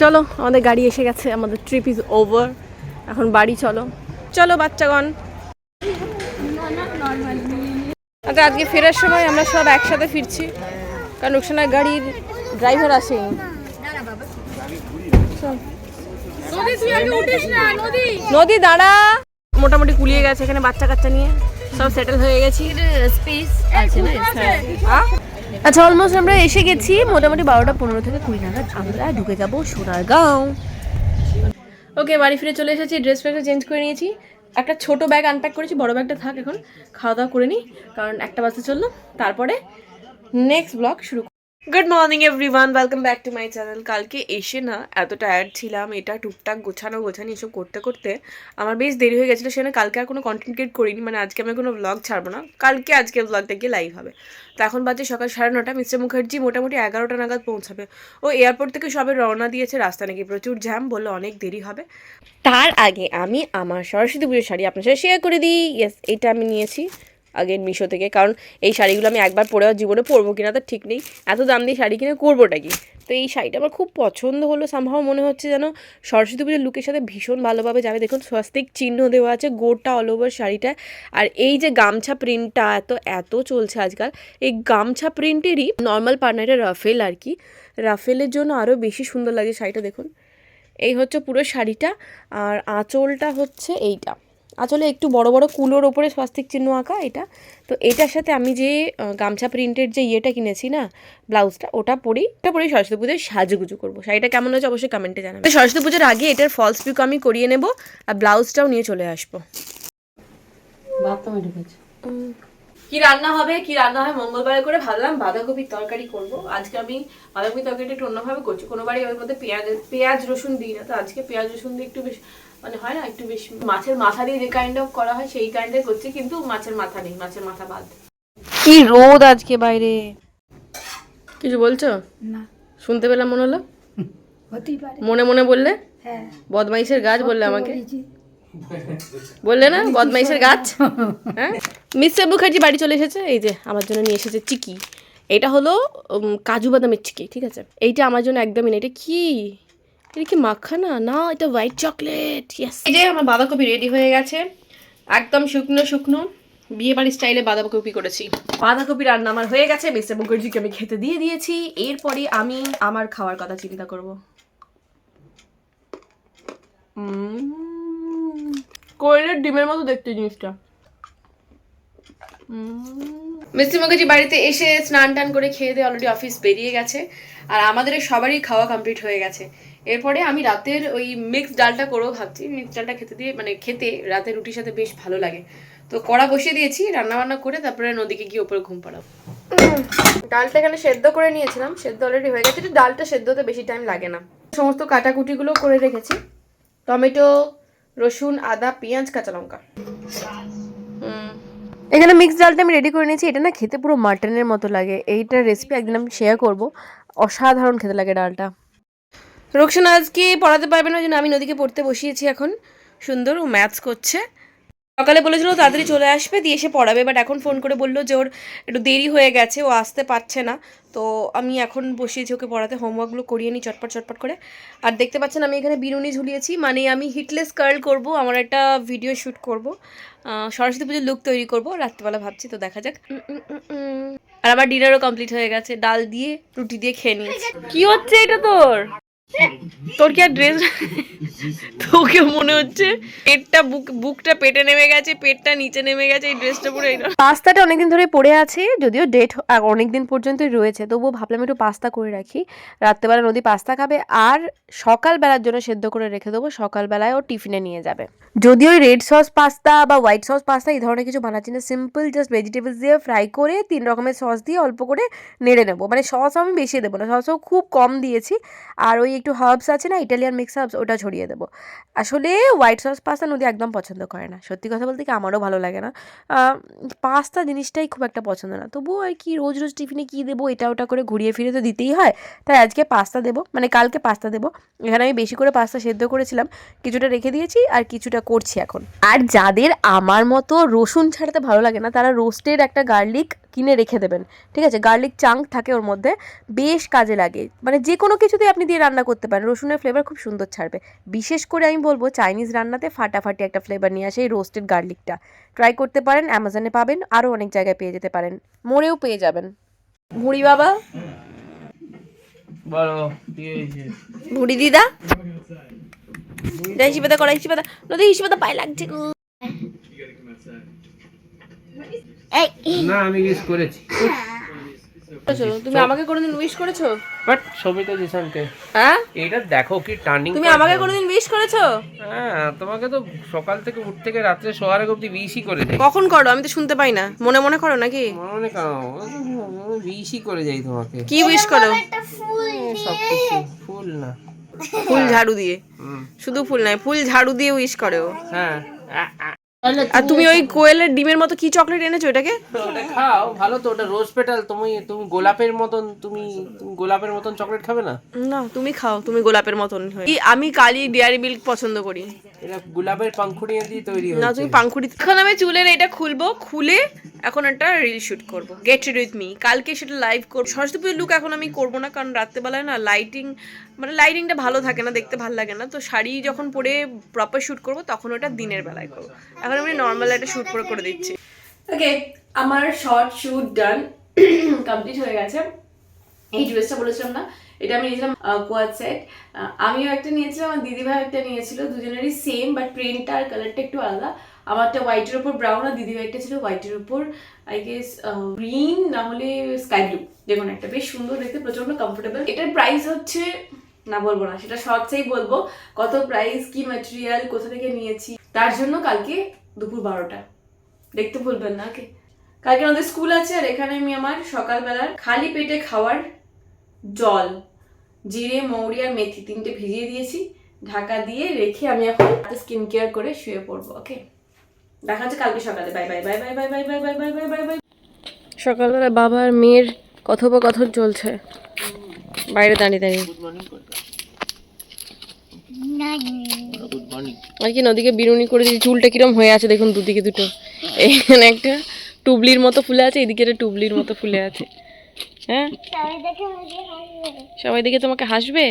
চলো আমাদের গাড়ি এসে গেছে আমাদের ট্রিপ ইজ ওভার এখন বাড়ি চলো। চলো বাচ্চাগণ। আচ্ছা আজকে ফেরার সময় আমরা সব একসাথে ফিরছি কারণ রুকসানার গাড়ির ড্রাইভার আসেনি। নদী দাঁড়া। মোটামুটি কুলিয়ে গেছে এখানে বাচ্চা কাচ্চা নিয়ে। সব সেটেল হয়ে গেছি। স্পেস আছে না? আচ্ছা অলমোস্ট আমরা এসে গেছি মোটামুটি বারোটা পনেরো থেকে কুড়ি নাগাদ। আমরা ঢুকে যাব সোনারগাঁও। ওকে বাড়ি ফিরে চলে এসেছি ড্রেস ফ্রেসও চেঞ্জ করে নিয়েছি। একটা ছোট ব্যাগ আনপ্যাক করেছি, বড় ব্যাগটা থাক এখন, খাওয়া দাওয়া করে নিই কারণ একটা বাসে চলল। তারপরে নেক্সট ব্লগ শুরু good morning everyone welcome back to my channel কালকে এসে না এত টায়ার্ড ছিলাম, এটা টুকটাক গোছানো গোছানি এসব করতে করতে আমার বেশ দেরি হয়ে গেছিল সেখানে কালকে আর কোনো কন্টেন্ট ক্রিয়েট করিনি। মানে আজকে আমি কোনো ব্লগ ছাড়বো না। কালকে আজকে ব্লগটা গিয়ে লাইভ হবে। তো এখন বাজে সকাল সাড়ে নটা। মিস্টার মুখার্জি মোটামুটি এগারোটা নাগাদ পৌঁছাবে। ও এয়ারপোর্ট থেকে সবে রওনা দিয়েছে। রাস্তা নাকি প্রচুর জ্যাম বলল অনেক দেরি হবে। তার আগে আমি আমার সরস্বতী পুজোর শাড়ি আপনার সাথে শেয়ার করে দিই। ইয়েস এটা আমি নিয়েছি। আগের মিশো থেকে। কারণ এই শাড়িগুলো আমি একবার পরে জীবনে পরবো কিনা তার ঠিক নেই। এত দাম দিয়ে শাড়ি কিনে করবোটা কি? তো এই শাড়িটা আমার খুব পছন্দ হলো। সামহাও মনে হচ্ছে যেন সরস্বতী পুজোর লুকের সাথে ভীষণ ভালোভাবে যাবে। দেখুন, স্বস্তিক চিহ্ন দেওয়া আছে গোটা অল ওভার শাড়িটায় আর এই যে গামছা প্রিন্টটা এত এত চলছে আজকাল। এই গামছা প্রিন্টেরই নর্মাল পার্টনারটা রাফেল আর কি। রাফেলের জন্য আরও বেশি সুন্দর লাগে শাড়িটা, দেখুন। এই হচ্ছে পুরো শাড়িটা। আর আঁচলটা হচ্ছে এইটা। আঁচলে একটু বড় বড় কুলোর ওপরে স্বাস্তিক চিহ্ন আঁকা এটা। তো এটার সাথে আমি যে গামছা প্রিন্টের যে ইয়েটা কিনেছি না ব্লাউজটা ওটা পরেই ওটা পরেই সরস্বতী পুজোয় সাজুগুজু করব। শাড়িটা কেমন হচ্ছে অবশ্যই কমেন্টে জানাবে। তো সরস্বতী পুজোর আগে এটার ফলস পিক আমি করিয়ে নেব আর ব্লাউজটাও নিয়ে চলে আসব। কি রান্না হবে কি রান্না হয় মঙ্গলবারে করে ভাবলাম বাঁধাকপির তরকারি করব। আজকে আমি বাঁধাকপির তরকারিটা একটু অন্যভাবে করছি। কোনোবারই ওর মধ্যে পেঁয়াজ পেঁয়াজ রসুন দিই না তো আজকে পেঁয়াজ রসুন দিয়ে একটু বেশ মানে হয় না একটু বেশি মাছের মাথা দিয়ে যে কাইন্ড অফ করা হয় সেই কাইন্ডের করছি কিন্তু মাছের মাথা নেই মাছের মাথা বাদ। কি রোদ আজকে বাইরে। কিছু বলছো? না। শুনতে পেলাম মনে হলো? হতেই পারে। মনে মনে বললে? হ্যাঁ। বদমাইশের গাছ বললে আমাকে। বললে না? বদমাইশের গাছ? হ্যাঁ? মিস্টার মুখার্জি বাড়ি চলে এসেছে। এই যে আমার জন্য নিয়ে এসেছে চিকি। এটা হলো কাজু বাদামের চিকি ঠিক আছে? এইটা আমার জন্য একদমই না। এটা কি? এটা কি মাখানা? না এটা হোয়াইট চকলেট ইয়েস এই যে আমার বাঁধাকপি রেডি হয়ে গেছে। একদম শুকনো শুকনো। বিয়ে বাড়ির স্টাইলে বাঁধাকপি করেছি। বাঁধাকপি রান্না আমার হয়ে গেছে। মিস্টার মুখার্জিকে আমি খেতে দিয়ে দিয়েছি। এরপরে আমি আমার খাওয়ার কথা চিন্তা করব। কোয়েলের ডিমের মতো দেখতে জিনিসটা। মিস্ত্রি মুখার্জি বাড়িতে এসে স্নান টান করে খেয়ে দিয়ে অলরেডি অফিস বেরিয়ে গেছে। আর আমাদের সবারই খাওয়া কমপ্লিট হয়ে গেছে। এরপরে আমি রাতের ওই মিক্স ডালটা করব ভাবছি। মিক্স ডালটা খেতে দিয়ে মানে খেতে রাতের রুটির সাথে বেশ ভালো লাগে। তো কড়া বসিয়ে দিয়েছি রান্না বান্না করে তারপরে নদীকে গিয়ে ওপরে ঘুম পাড়াবো। ডালটা এখানে সেদ্ধ করে নিয়েছিলাম। সেদ্ধ অলরেডি হয়ে গেছে। ডালটা সেদ্ধ হতে বেশি টাইম লাগে না। সমস্ত কাটাকুটিগুলো করে রেখেছি। টমেটো রসুন আদা পেঁয়াজ কাঁচা লঙ্কা। এখানে মিক্স ডালটা আমি রেডি করে নিয়েছি। এটা না খেতে পুরো মাটনের মতো লাগে। এইটার রেসিপি একদিন আমি শেয়ার করব। অসাধারণ খেতে লাগে ডালটা। রোকসানা আজকে পড়াতে পারবে না, ওই জন্য আমি নদীকে পড়তে বসিয়েছি এখন। সুন্দর, ও ম্যাথস করছে। সকালে বলেছিল তাড়াতাড়ি চলে আসবে, দিয়ে এসে পড়াবে বাট এখন ফোন করে বলল যে ওর একটু দেরি হয়ে গেছে, ও আসতে পারছে না। তো আমি এখন বসিয়েছি ওকে পড়াতে হোমওয়ার্কগুলো করিয়ে নিই চটপট চটপট করে। আর দেখতে পাচ্ছেন আমি এখানে বিরুনি ঝুলিয়েছি মানে আমি হিটলেস কার্ল করব, আমার একটা ভিডিও শ্যুট করব। সরস্বতী পুজোর লুক তৈরি করব, রাত্রিবেলা ভাবছি, তো দেখা যাক। আর আমার ডিনারও কমপ্লিট হয়ে গেছে, ডাল দিয়ে রুটি দিয়ে খেয়ে নিয়েছি। কি হচ্ছে এটা তোর? তোর কি আর ড্রেস তোকে মনে হচ্ছে পেটটা বুক বুকটা পেটে নেমে গেছে, পেটটা নিচে নেমে গেছে, এই ড্রেসটা পরে পাস্তাটা অনেকদিন ধরে পড়ে আছে, যদিও ডেট অনেকদিন পর্যন্তই রয়েছে, তবুও ভাবলাম একটু পাস্তা করে রাখি। রাত্রেবেলা নদী পাস্তা খাবে আর সকালবেলার জন্য সেদ্ধ করে রেখে দেবো, সকালবেলায় ও টিফিনে নিয়ে যাবে। যদিও রেড সস পাস্তা বা হোয়াইট সস পাস্তা এই ধরনের কিছু বানাচ্ছি না সিম্পল জাস্ট ভেজিটেবলস দিয়ে ফ্রাই করে তিন রকমের সস দিয়ে অল্প করে নেড়ে নেব। মানে সস আমি বেশি দেবো না সসও খুব কম দিয়েছি। আর ওই একটু হার্বস আছে না ইটালিয়ান মিক্স হার্বস ওটা ছড়িয়ে দেবো। আসলে হোয়াইট সস পাস্তা নদী একদম পছন্দ করে না। সত্যি কথা বলতে কি আমারও ভালো লাগে না। পাস্তা জিনিসটাই খুব একটা পছন্দ না। তবুও আর কি রোজ রোজ টিফিনে কী দেবো, এটা ওটা করে ঘুরিয়ে ফিরে তো দিতেই হয়। তাই আজকে পাস্তা দেবো মানে কালকে পাস্তা দেবো। এখানে আমি বেশি করে পাস্তা সেদ্ধ করেছিলাম, কিছুটা রেখে দিয়েছি আর কিছুটা করছি এখন। আর যাদের আমার মতো রসুন ছাড়াতে ভালো লাগে না, তারা রোস্টেড একটা গার্লিক কিনে রেখে দেবেন। ঠিক আছে? গার্লিক চাঙ্ক থাকে ওর মধ্যে, বেশ কাজে লাগে। মানে যে কোনো কিছুতেই আপনি দিয়ে রান্না করতে পারেন রসুনের ফ্লেভার খুব সুন্দর ছাড়বে। বিশেষ করে আমি বলব চাইনিজ রান্নাতে ফাটাফাটি একটা ফ্লেভার নিয়ে আসে এই রোস্টেড গার্লিকটা ট্রাই করতে পারেন অ্যামাজনে পাবেন আরও অনেক জায়গায় পেয়ে যেতে পারেন। মোড়েও পেয়ে যাবেন। ভুড়ি বাবা? বলো ভুড়ি দিদা? যাই হিসেবে করা হিসেবে নদী হিসেবে পায়ে লাগছে না আমি করেছ? তুমি আমাকে কোনোদিন উইশ করেছ? বাট সবিতা জিসানকে। হ্যাঁ? এইটা দেখো কি টার্নিং তুমি আমাকে কোনোদিন উইশ করেছ? হ্যাঁ তোমাকে তো সকাল থেকে উঠ থেকে রাত্রে শোয়ার আগে অব্দি বিশই করে যাই। কখন করো? আমি তো শুনতে পাই না। মনে মনে করো নাকি? মনে কেন বিশই করে যাই তোমাকে। কি উইশ করো? সব কিছু ফুল না। ফুল ঝাড়ু দিয়ে। শুধু ফুল নয় ফুল ঝাড়ু দিয়ে উইশ করে। ও হ্যাঁ আর তুমি ওই কোয়েলের ডিমের মতো কি চকলেট এনেছো এটাকে? ওটা খাও ভালো তো ওটা রোজ পেটাল তুমি তুমি গোলাপের মতন তুমি তুমি গোলাপের মতন চকলেট খাবে না? না তুমি খাও তুমি গোলাপের মতন হয়ে আমি কালি ডেয়ারি মিল্ক পছন্দ করি। এটা গোলাপের পাংখুড়ি দিয়ে তৈরি না তুমি পাংখুড়ি এখন আমি চুলের এটা খুলবো খুলে এখন একটা রিল শুট করব। গেট উইথ মি কালকে সেটা লাইভ করব সরস্বতী পুজোর লুক এখন আমি করব না, কারণ রাত্রেবেলায় না লাইটিং মানে লাইটিংটা ভালো থাকে না, দেখতে ভালো লাগে না। তো শাড়ি যখন পরে প্রপার শুট করব, তখন ওটা দিনের বেলায় করব। এখন আমি নর্মাল একটা শ্যুট করে করে দিচ্ছি। ওকে আমার শর্ট শ্যুট ডান কমপ্লিট হয়ে গেছে। এই ড্রেসটা বলেছিলাম না, এটা আমি নিয়েছিলাম কোয়াড সেট আমিও একটা নিয়েছিলাম, আর দিদিভাই একটা নিয়েছিল, দুজনেরই সেম বাট প্রিন্টটা আর কালারটা একটু আলাদা। আমারটা হোয়াইটের উপর ব্রাউন আর দিদিভাইটা ছিল হোয়াইটের উপর আই গেস গ্রিন না হলে স্কাই ব্লু যে একটা। বেশ সুন্দর দেখতে প্রচণ্ড কমফোর্টেবল এটার প্রাইস হচ্ছে, না বলব না, সেটা শর্টসেই বলব, কত প্রাইস কি ম্যাটেরিয়াল কোথা থেকে নিয়েছি। তার জন্য কালকে দুপুর বারোটা। দেখতে ভুলবেন না ওকে কালকে আমাদের স্কুল আছে আর এখানে আমি আমার সকালবেলার খালি পেটে খাওয়ার জল, জিরে, মৌরি আর মেথি তিনটে ভিজিয়ে দিয়েছি। ঢাকা দিয়ে রেখে আমি এখন স্কিন কেয়ার করে শুয়ে পড়ব ওকে দেখা হচ্ছে কালকে সকালে। Bye bye bye bye bye bye bye bye bye bye bye bye সকালবেলা বাবার মেয়ের কথোপকথন চলছে। বাইরে দাঁড়িয়ে দাঁড়িয়ে। গুড আর কি নদীকে বিরুনি করে দিয়েছি চুলটা কিরম হয়ে আছে দেখুন দুদিকে দুটো। এখানে একটা টুবলির মতো ফুলে আছে এদিকে একটা টুবলির মতো ফুলে আছে। হ্যাঁ? সবাই দেখে তোমাকে হাসবে?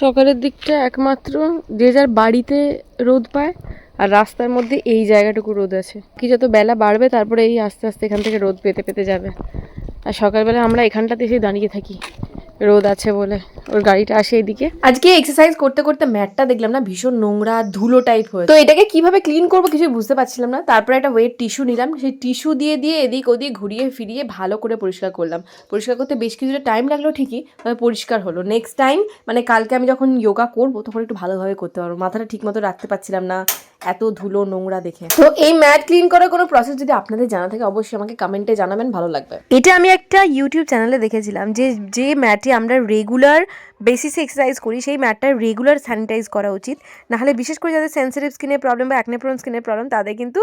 সকালের দিকটা একমাত্র যে যার বাড়িতে রোদ পায় আর রাস্তার মধ্যে এই জায়গাটুকু রোদ আছে। কি যত বেলা বাড়বে, তারপরে এই আস্তে আস্তে এখান থেকে রোদ পেতে পেতে যাবে। আর সকালবেলা আমরা এখানটাতে এসে দাঁড়িয়ে থাকি। রোদ আছে বলে ওর গাড়িটা আসে এদিকে। আজকে এক্সারসাইজ করতে করতে ম্যাটটা দেখলাম না ভীষণ নোংরা ধুলো টাইপ হয়ে তো এটাকে কীভাবে ক্লিন করব কিছু বুঝতে পারছিলাম না। তারপরে একটা ওয়েট টিস্যু নিলাম সেই টিস্যু দিয়ে দিয়ে এদিক ওদিক ঘুরিয়ে ফিরিয়ে ভালো করে পরিষ্কার করলাম। পরিষ্কার করতে বেশ কিছুটা টাইম লাগল ঠিকই তবে পরিষ্কার হলো। নেক্সট টাইম মানে কালকে আমি যখন যোগা করব তখন একটু ভালোভাবে করতে পারব। মাথাটা ঠিক মতো রাখতে পারছিলাম না এত ধুলো নোংরা দেখে। তো এই ম্যাট ক্লিন করার কোনো প্রসেস যদি আপনাদের জানা থাকে অবশ্যই আমাকে কমেন্টে জানাবেন ভালো লাগবে। এটা আমি একটা ইউটিউব চ্যানেলে দেখেছিলাম যে যে ম্যাটে আমরা রেগুলার বেসিসে এক্সারসাইজ করি সেই ম্যাটটা রেগুলার স্যানিটাইজ করা উচিত। নাহলে বিশেষ করে যাদের সেন্সিটিভ স্কিনের প্রবলেম বা অ্যাকনেপ্রোন স্কিনের প্রবলেম তাদের কিন্তু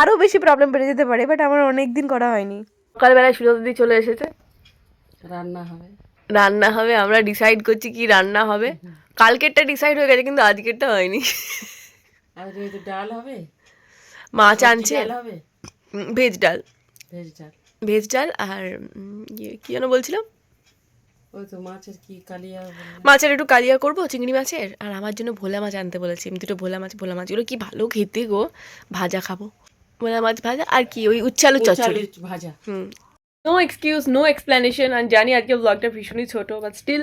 আরও বেশি প্রবলেম বেড়ে যেতে পারে বাট আমার অনেক দিন করা হয়নি। সকালবেলায় সুরদি চলে এসেছে। রান্না হবে। রান্না হবে আমরা ডিসাইড করছি কি রান্না হবে। কালকেরটা ডিসাইড হয়ে গেছে কিন্তু আজকেরটা হয়নি। ডাল হবে? মাছ আনছে। হবে? ভেজ ডাল। ভেজ ডাল। ভেজ ডাল আর ইয়ে, কি যেন বলছিলাম? ওই তো মাছের কি কালিয়া মাছের একটু কালিয়া করব চিংড়ি মাছের আর আমার জন্য ভোলা মাছ আনতে বলেছি। আমি দুটো ভোলা মাছ ভোলা মাছগুলো কি ভালো খেতে গো? ভাজা খাব। ভোলা মাছ ভাজা আর কি ওই উচ্ছালু চচ্চড়ি। ভাজা। Hmm. No excuse no explanation আর জানি আজকে ব্লগটা ভীষণই ছোটো but still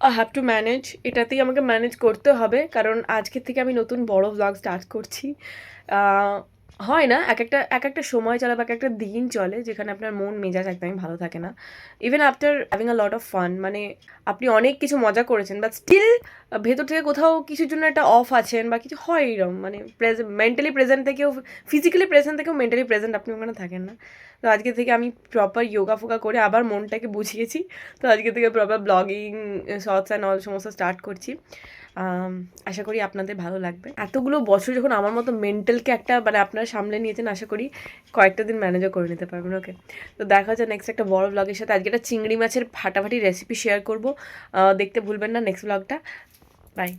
I have to manage এটাতেই আমাকে ম্যানেজ করতে হবে কারণ আজকে থেকে আমি নতুন বড় ব্লগ স্টার্ট করছি। আহ, হয় না, এক একটা এক একটা সময় চলে বা এক একটা দিন চলে যেখানে আপনার মন মেজাজ একদমই ভালো থাকে না। Even after having a lot of fun মানে আপনি অনেক কিছু মজা করেছেন বাট স্টিল ভেতর থেকে কোথাও কিছুর জন্য একটা অফ আছেন বা কিছু হয় এরকম মানে মেন্টালি প্রেজেন্ট থেকেও ফিজিক্যালি প্রেজেন্ট থেকেও মেন্টালি প্রেজেন্ট আপনি ওখানে থাকেন না। তো আজকে থেকে আমি প্রপার যোগা ফোগা করে আবার মনটাকে বুঝিয়েছি। তো আজকে থেকে proper blogging shorts and all সমস্ত স্টার্ট করছি। আশা করি আপনাদের ভালো লাগবে। এতগুলো বছর যখন আমার মতো মেন্টালকে একটা মানে আপনারা সামলে নিয়েছেন, আশা করি কয়েকটা দিন ম্যানেজও করে নিতে পারবেন ওকে তো দেখা হচ্ছে নেক্সট একটা বড় ব্লগের সাথে। আজকে একটা চিংড়ি মাছের ফাটাফাটি রেসিপি শেয়ার করব। দেখতে ভুলবেন না নেক্সট ব্লগটা বাই